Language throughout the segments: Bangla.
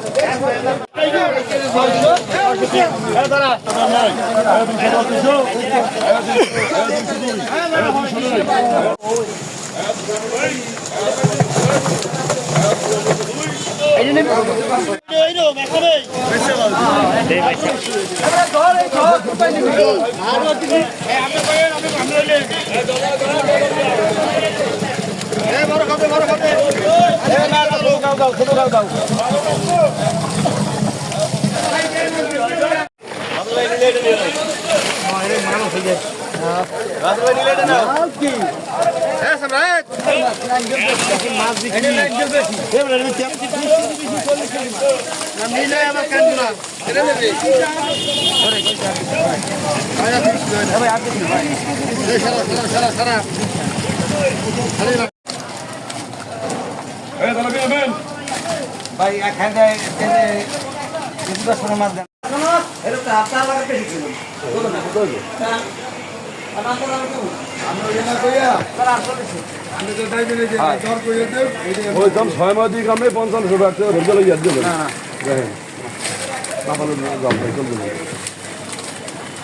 ভাই এখানে এখানে কিছুটা সময় মাছ দেন এটা তো আপনার লাগে দিয়ে কামে পঞ্চান্ন টাকা একটা ধরতে লাগে দেবেন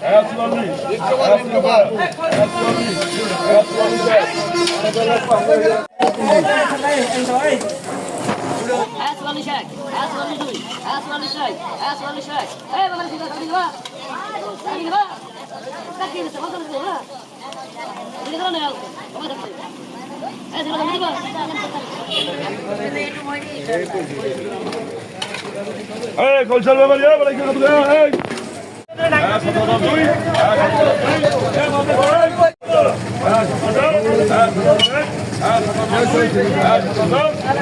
হ্যাঁ চুয়াল্লিশ হ্যাঁ সিলভার হ্যাঁ চুয়াল্লিশ হ্যাঁ চুয়াল্লিশ এক